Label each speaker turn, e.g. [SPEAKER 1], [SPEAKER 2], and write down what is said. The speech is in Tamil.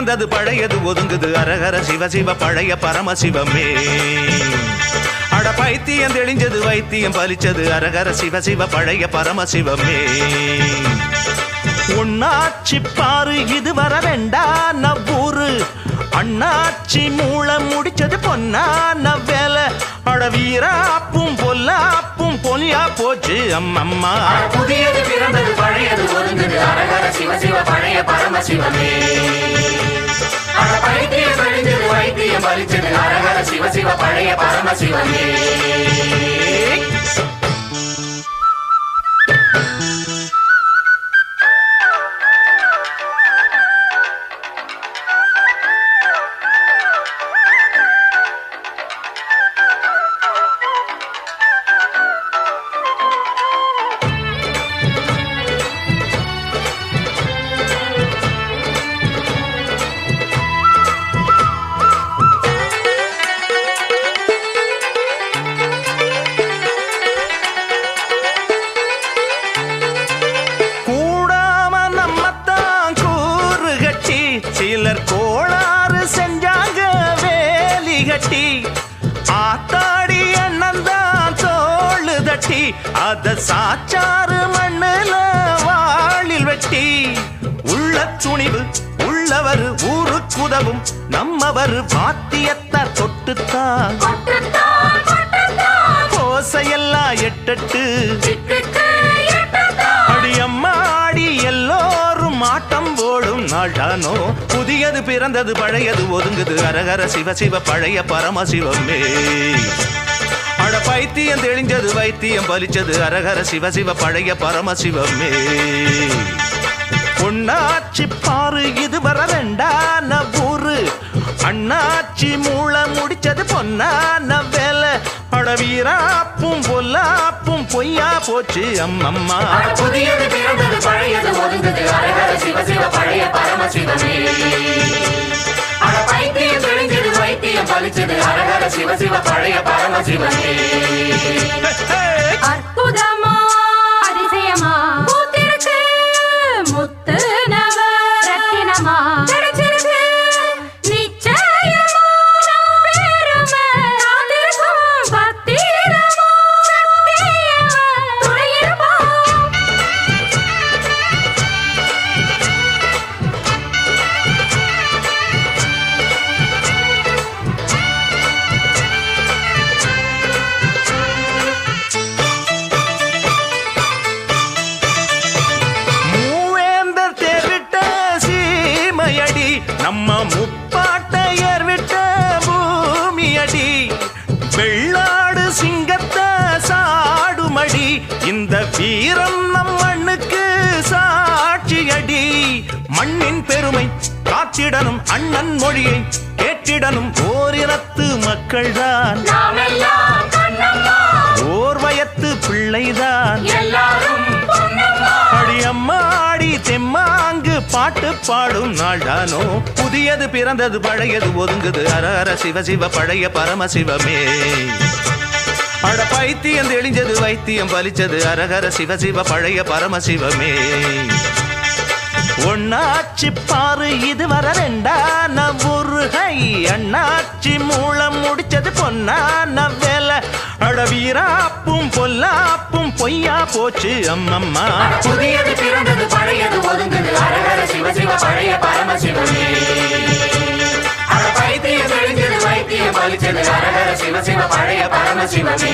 [SPEAKER 1] புதியது பிறந்தது பழையது ஒதுங்குது. அரகர சிவ சிவ பழைய பரமசிவமே. அட பைத்தியம் தெளிஞ்சது வைத்தியம் பலிச்சது. அரகர சிவ சிவ பழைய பரமசிவமே. உன்னாச்சி பாரு இது வர வேண்டா நவ்வூரு. அண்ணாச்சி மூளை முடிச்சது பொன்னா வேலை அட வீராப்பும் பொல்லாப்பும் பொலியா போச்சு அம்மம்மா.
[SPEAKER 2] புதியது பிறந்தது பழையது ஒதுங்குது. அரகர சிவ சிவ பழைய பரமசிவமே. வைத்தியம் அரகர சிவ சிவ பழைய பரமசிவமே
[SPEAKER 1] ஆத்தாடி அண்ணன் தான் தோளு தட்டி. அத சாச்சாறு மண்ணுல வாளில் வெட்டி. உள்ள துணிவு உள்ளவர் ஊருக்குதவும் நம்மவர் வாத்தியத்தை தொட்டுத்தான். கோசையெல்லாம் எட்டட்டு. அடியம்மாடி மாட்டம் ஓடும் நாள் தானோ? புதியது பிறந்தது பழையது ஒதுங்குது. அரகர சிவ சிவ பழைய பரமசிவமே. அட பைத்தியம் தெளிஞ்சது வைத்தியம் பலிச்சது. அரகர சிவ சிவ பழைய பரமசிவமே. பொன்னாச்சி பாரு இது வர ரெண்டான ஊரு அண்ணாச்சி மூளை முடிச்சது பொன்னான வேலை. அட வீராப்பும் பொல்லாப்பும் பொய்யா போச்சு அம்மம்மா.
[SPEAKER 2] புதியது பிறந்தது பழையது ஒதுங்குது. அரகர சிவ சிவ பழைய பரமசிவமே அட பைத்தியம் தெளிஞ்சது வைத்தியம் பழிச்சது. அரகர சிவ சிவ பழைய பரமசிவமே
[SPEAKER 1] நம்ம முப்பாட்டை ஏர்விட்ட பூமியடி வெள்ளாடு சிங்கத்தை சாடுமடி இந்த வீரம் நம் மண்ணுக்கு சாட்சியடி. மண்ணின் பெருமை காத்திடனும் அண்ணன் மொழியை கேட்டிடனும் ஓரினத்து மக்கள்தான்.
[SPEAKER 2] நாமெல்லாம் கண்ணம்மா.
[SPEAKER 1] ஓர் வயத்து பிள்ளைதான் பாட்டு பாடும் நாள்தானோ புதியது பிறந்தது பழையது ஒதுங்குது. அர அர சிவ சிவ பழைய பரமசிவமே அட பைத்தியம் தெளிஞ்சது வைத்தியம் பலிச்சது. அரகர சிவ சிவ பழைய பரமசிவமே ஒன்னாச்சி பாரு இதுவர ரெண்டா ரெண்டான அண்ணாச்சி மூலம் முடிச்சது பொன்னா நவ்வே அடவீராப்பும் பொல்லாப்பும் பொய்யா போச்சு அம்மம்மா.
[SPEAKER 2] புதியது பிறந்தது பழையது ஒதுங்குது. அரகர சிவ சிவ பழைய பரமசிவமே பைத்திய பைத்தியம் தெளிஞ்சது வைத்தியம் பலிச்சது அரகர சிவ சிவ பழைய பரமசிவமே